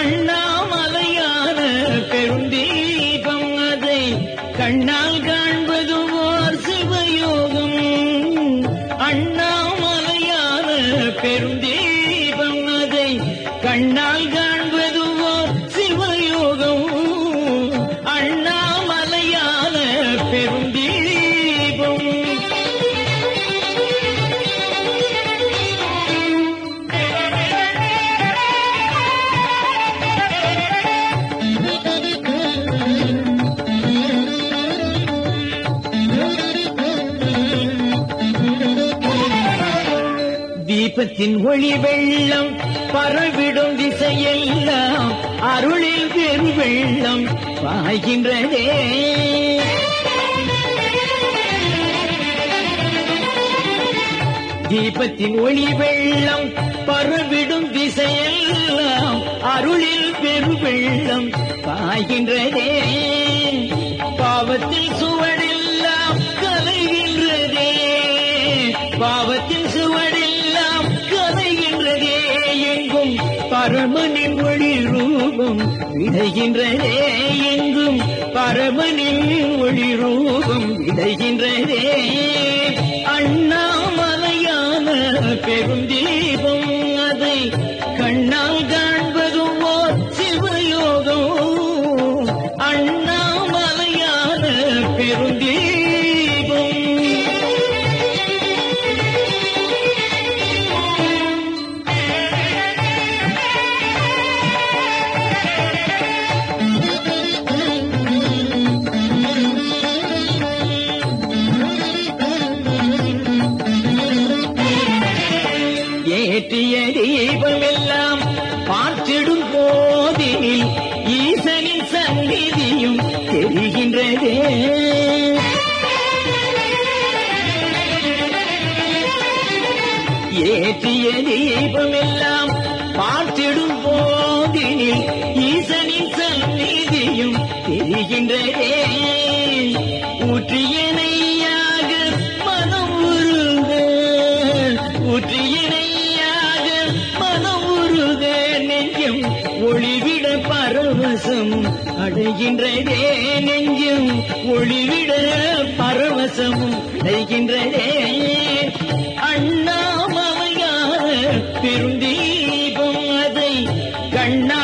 அண்ணாமலையான பெருந்தீபம் அதை கண்ணால் காண்பது ஓர் சிவயோகம். அண்ணாமலையான பெருந்தீபம் அதை கண்ணால் காண தீபத்தின் ஒளி வெள்ளம் பரவிடும் திசையெல்லாம் அருளில் பெரு வெள்ளம் பாய்கின்றதே. தீபத்தின் ஒளி வெள்ளம் பரவிடும் திசையெல்லாம் அருளில் பெரு வெள்ளம் பாய்கின்றதே. பரமனின் ஒளி ரூபம் விளைகின்றதே எங்கும். பரமனின் ஒளி ரூபம் விளைகின்றதே அண்ணாமலையான பெருந்தீபம் ஏற்றிய தீபமெல்லாம் பார்த்திடும் போதினில் ஈசனின் சந்நிதியும் தெரிகின்றதே. ஊற்றியனையாக மனம் உருக ஊற்றியனையாக மனம் உருக நெஞ்சம் ஒளிவிட பரவசம் அடைகின்றதே. நெஞ்சம் ஒளிவிட பரவசமும் அடைகின்றதே. பெருந்தீபம் அதை கண்ணா